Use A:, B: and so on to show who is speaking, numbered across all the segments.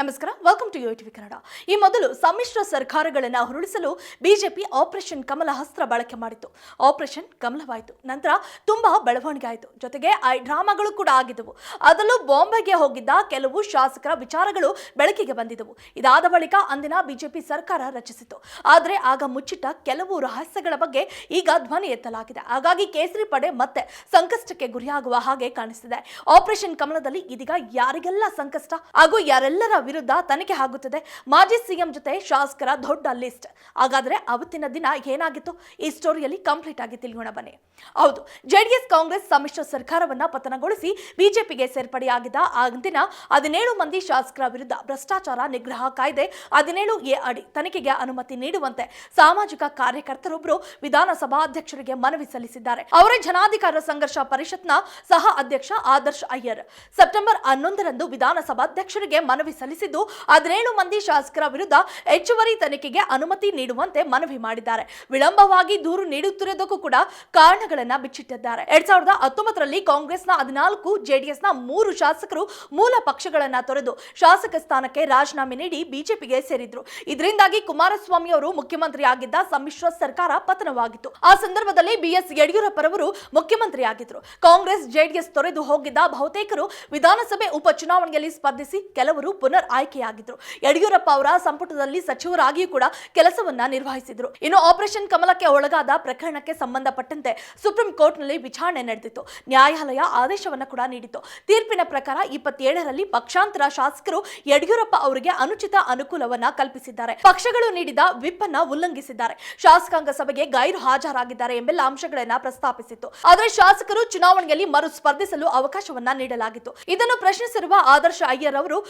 A: ನಮಸ್ಕಾರ welcome to you Kannada ಈ ಮೊದಲು ಸಮ್ಮಿಶ್ರ ಸರ್ಕಾರಗಳನ್ನು ಹೊರಡಿಸಲು ಬಿಜೆಪಿ ಆಪರೇಷನ್ ಕಮಲ ಹಸ್ತ್ರ ಬಳಕೆ ಮಾಡಿತ್ತು. ಆಪರೇಷನ್ ಕಮಲವಾಯಿತು. ನಂತರ ತುಂಬಾ ಬೆಳವಣಿಗೆ ಆಯಿತು. ಜೊತೆಗೆ ಐ ಡ್ರಾಮಾಗಳು ಕೂಡ ಆಗಿದ್ದವು. ಅದರಲ್ಲೂ ಬಾಂಬೆಗೆ ಹೋಗಿದ್ದ ಕೆಲವು ಶಾಸಕರ ವಿಚಾರಗಳು ಬೆಳಕಿಗೆ ಬಂದಿದ್ದವು. ಇದಾದ ಬಳಿಕ ಅಂದಿನ ಬಿಜೆಪಿ ಸರ್ಕಾರ ರಚಿಸಿತು ಆದರೆ ಆಗ ಮುಚ್ಚಿಟ್ಟ ಕೆಲವು ರಹಸ್ಯಗಳ ಬಗ್ಗೆ ಈಗ ಧ್ವನಿ ಎತ್ತಲಾಗಿದೆ. ಹಾಗಾಗಿ ಕೇಸರಿ ಪಡೆ ಮತ್ತೆ ಸಂಕಷ್ಟಕ್ಕೆ ಗುರಿಯಾಗುವ ಹಾಗೆ ಕಾಣಿಸ್ತಿದೆ. ಆಪರೇಷನ್ ಕಮಲದಲ್ಲಿ ಇದೀಗ ಯಾರಿಗೆಲ್ಲ ಸಂಕಷ್ಟ ಹಾಗೂ ಯಾರೆಲ್ಲರ ವಿರುದ್ಧ ತನಿಖೆ ಆಗುತ್ತದೆ. ಮಾಜಿ ಸಿಎಂ ಜೊತೆ ಶಾಸಕರ ದೊಡ್ಡ ಲಿಸ್ಟ್. ಹಾಗಾದ್ರೆ ಅವತ್ತಿನ ದಿನ ಏನಾಗಿತ್ತು? ಈ ಸ್ಟೋರಿಯಲ್ಲಿ ಕಂಪ್ಲೀಟ್ ಆಗಿ ತಿಳಿಯೋಣ ಬನ್ನಿ. ಹೌದು, ಜೆಡಿಎಸ್ ಕಾಂಗ್ರೆಸ್ ಸಮ್ಮಿಶ್ರ ಸರ್ಕಾರವನ್ನ ಪತನಗೊಳಿಸಿ ಬಿಜೆಪಿಗೆ ಸೇರ್ಪಡೆಯಾಗಿದ್ದ ಆ ದಿನ ಹದಿನೇಳು ಮಂದಿ ಶಾಸಕರ ವಿರುದ್ಧ ಭ್ರಷ್ಟಾಚಾರ ನಿಗ್ರಹ ಕಾಯ್ದೆ, ಹದಿನೇಳು ಎ ಅಡಿ ತನಿಖೆಗೆ ಅನುಮತಿ ನೀಡುವಂತೆ ಸಾಮಾಜಿಕ ಕಾರ್ಯಕರ್ತರೊಬ್ಬರು ವಿಧಾನಸಭಾ ಅಧ್ಯಕ್ಷರಿಗೆ ಮನವಿ ಸಲ್ಲಿಸಿದ್ದಾರೆ. ಅವರೇ ಜನಾಧಿಕಾರ ಸಂಘರ್ಷ ಪರಿಷತ್ನ ಸಹ ಅಧ್ಯಕ್ಷ ಆದರ್ಶ ಅಯ್ಯರ್. ಸೆಪ್ಟೆಂಬರ್ ಹನ್ನೊಂದರಂದು ವಿಧಾನಸಭಾಧ್ಯಕ್ಷರಿಗೆ ಮನವಿ ಸಲ್ಲಿಸಿದ್ದು ಹದಿನೇಳು ಮಂದಿ ಶಾಸಕರ ವಿರುದ್ಧ ಹೆಚ್ಚುವರಿ ತನಿಖೆಗೆ ಅನುಮತಿ ನೀಡುವಂತೆ ಮನವಿ ಮಾಡಿದ್ದಾರೆ. ವಿಳಂಬವಾಗಿ ದೂರು ನೀಡುತ್ತಿರುವುದಕ್ಕೂ ಕೂಡ ಕಾರಣಗಳನ್ನ ಬಿಚ್ಚಿಟ್ಟಿದ್ದಾರೆ. ಎರಡ್ ಸಾವಿರದ ಹತ್ತೊಂಬತ್ತರಲ್ಲಿ ಕಾಂಗ್ರೆಸ್ನ ಹದಿನಾಲ್ಕು, ಜೆಡಿಎಸ್ನ ಮೂರು ಶಾಸಕರು ಮೂಲ ಪಕ್ಷಗಳನ್ನ ತೊರೆದು ಶಾಸಕ ಸ್ಥಾನಕ್ಕೆ ರಾಜೀನಾಮೆ ನೀಡಿ ಬಿಜೆಪಿಗೆ ಸೇರಿದ್ರು. ಇದರಿಂದಾಗಿ ಕುಮಾರಸ್ವಾಮಿ ಅವರು ಮುಖ್ಯಮಂತ್ರಿ ಆಗಿದ್ದ ಸಮ್ಮಿಶ್ರ ಸರ್ಕಾರ ಪತನವಾಗಿತ್ತು. ಆ ಸಂದರ್ಭದಲ್ಲಿ ಬಿಎಸ್ ಯಡಿಯೂರಪ್ಪರವರು ಮುಖ್ಯಮಂತ್ರಿ ಆಗಿದ್ರು. ಕಾಂಗ್ರೆಸ್, ಜೆಡಿಎಸ್ ತೊರೆದು ಹೋಗಿದ್ದ ಬಹುತೇಕರು ವಿಧಾನಸಭೆ ಉಪಚುನಾವಣೆಯಲ್ಲಿ ಸ್ಪರ್ಧಿಸಿ ಕೆಲವರು ಪುನರ್ ಆಯ್ಕೆಯಾಗಿದ್ರು. ಯಡಿಯೂರಪ್ಪ ಅವರ ಸಂಪುಟದಲ್ಲಿ ಸಚಿವರಾಗಿಯೂ ಕೂಡ ಕೆಲಸವನ್ನ ನಿರ್ವಹಿಸಿದ್ರು. ಇನ್ನು ಆಪರೇಷನ್ ಕಮಲಕ್ಕೆ ಒಳಗಾದ ಪ್ರಕರಣಕ್ಕೆ ಸಂಬಂಧಪಟ್ಟಂತೆ ಸುಪ್ರೀಂ ಕೋರ್ಟ್ನಲ್ಲಿ ವಿಚಾರಣೆ ನಡೆದಿತ್ತು. ನ್ಯಾಯಾಲಯ ಆದೇಶವನ್ನ ಕೂಡ ನೀಡಿತು ತೀರ್ಪಿನ ಪ್ರಕಾರ ಇಪ್ಪತ್ತೇಳರಲ್ಲಿ ಪಕ್ಷಾಂತರ ಶಾಸಕರು ಯಡಿಯೂರಪ್ಪ ಅವರಿಗೆ ಅನುಚಿತ ಅನುಕೂಲವನ್ನ ಕಲ್ಪಿಸಿದ್ದಾರೆ. ಪಕ್ಷಗಳು ನೀಡಿದ ವಿಪ್ ಅನ್ನ ಉಲ್ಲಂಘಿಸಿದ್ದಾರೆ. ಶಾಸಕಾಂಗ ಸಭೆಗೆ ಗೈರು ಹಾಜರಾಗಿದ್ದಾರೆ ಎಂಬೆಲ್ಲ ಅಂಶಗಳನ್ನ ಪ್ರಸ್ತಾಪಿಸಿತ್ತು. ಆದರೆ ಶಾಸಕರು ಚುನಾವಣೆಯಲ್ಲಿ ಮರು ಸ್ಪರ್ಧಿಸಲು ಅವಕಾಶವನ್ನ ನೀಡಲಾಗಿತ್ತು. ಇದನ್ನು ಪ್ರಶ್ನಿಸಿರುವ ಆದರ್ಶ ಅಯ್ಯರ್ ಅವರು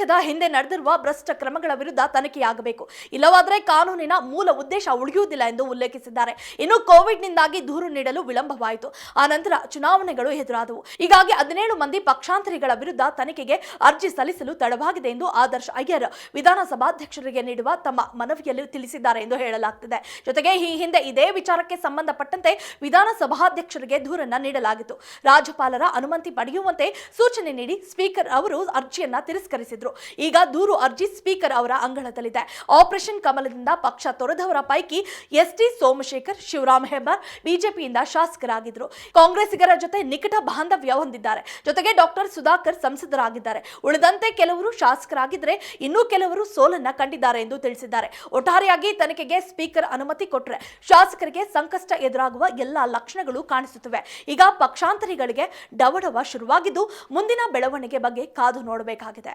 A: ಕುಕೃತ್ಯದ ಹಿಂದೆ ನಡೆದಿರುವ ಭ್ರಷ್ಟ ಕ್ರಮಗಳ ವಿರುದ್ಧ ತನಿಖೆಯಾಗಬೇಕು. ಇಲ್ಲವಾದರೆ ಕಾನೂನಿನ ಮೂಲ ಉದ್ದೇಶ ಉಳಿಯುವುದಿಲ್ಲ ಎಂದು ಉಲ್ಲೇಖಿಸಿದ್ದಾರೆ. ಇನ್ನು ಕೋವಿಡ್ ನಿಂದಾಗಿ ದೂರು ನೀಡಲು ವಿಳಂಬವಾಯಿತು. ಆ ನಂತರ ಚುನಾವಣೆಗಳು ಎದುರಾದವು. ಹೀಗಾಗಿ ಹದಿನೇಳು ಮಂದಿ ಪಕ್ಷಾಂತರಿಗಳ ವಿರುದ್ಧ ತನಿಖೆಗೆ ಅರ್ಜಿ ಸಲ್ಲಿಸಲು ತಡವಾಗಿದೆ ಎಂದು ಆದರ್ಶ ಅಯ್ಯರ್ ವಿಧಾನಸಭಾಧ್ಯಕ್ಷರಿಗೆ ನೀಡುವ ತಮ್ಮ ಮನವಿಯಲ್ಲಿ ತಿಳಿಸಿದ್ದಾರೆ ಎಂದು ಹೇಳಲಾಗ್ತಿದೆ. ಜೊತೆಗೆ ಈ ಹಿಂದೆ ಇದೇ ವಿಚಾರಕ್ಕೆ ಸಂಬಂಧಪಟ್ಟಂತೆ ವಿಧಾನಸಭಾಧ್ಯಕ್ಷರಿಗೆ ದೂರನ್ನ ನೀಡಲಾಗಿತ್ತು. ರಾಜ್ಯಪಾಲರ ಅನುಮತಿ ಪಡೆಯುವಂತೆ ಸೂಚನೆ ನೀಡಿ ಸ್ಪೀಕರ್ ಅವರು ಅರ್ಜಿಯನ್ನ ತಿರಸ್ಕರಿಸಿದ್ರು. ಈಗ ದೂರು ಅರ್ಜಿ ಸ್ಪೀಕರ್ ಅವರ ಅಂಗಳದಲ್ಲಿದೆ. ಆಪರೇಷನ್ ಕಮಲದಿಂದ ಪಕ್ಷ ತೊರೆದವರ ಪೈಕಿ ಎಸ್ ಟಿ ಸೋಮಶೇಖರ್, ಶಿವರಾಮ್ ಹೆಬ್ಬಾರ್ ಬಿಜೆಪಿಯಿಂದ ಶಾಸಕರಾಗಿದ್ರು ಕಾಂಗ್ರೆಸ್ಸಿಗರ ಜೊತೆ ನಿಕಟ ಬಾಂಧವ್ಯ ಹೊಂದಿದ್ದಾರೆ. ಜೊತೆಗೆ ಡಾಕ್ಟರ್ ಸುಧಾಕರ್ ಸಂಸದರಾಗಿದ್ದಾರೆ. ಉಳಿದಂತೆ ಕೆಲವರು ಶಾಸಕರಾಗಿದ್ರೆ ಇನ್ನೂ ಕೆಲವರು ಸೋಲನ್ನ ಕಂಡಿದ್ದಾರೆ ಎಂದು ತಿಳಿಸಿದ್ದಾರೆ. ಒಟ್ಟಾರೆಯಾಗಿ ತನಿಖೆಗೆ ಸ್ಪೀಕರ್ ಅನುಮತಿ ಕೊಟ್ಟರೆ ಶಾಸಕರಿಗೆ ಸಂಕಷ್ಟ ಎದುರಾಗುವ ಎಲ್ಲಾ ಲಕ್ಷಣಗಳು ಕಾಣಿಸುತ್ತಿವೆ. ಈಗ ಪಕ್ಷಾಂತರಿಗಳಿಗೆ ಡವಡವ ಶುರುವಾಗಿದ್ದು, ಮುಂದಿನ ಬೆಳವಣಿಗೆ ಬಗ್ಗೆ ಕಾದು ನೋಡಬೇಕಾಗಿದೆ.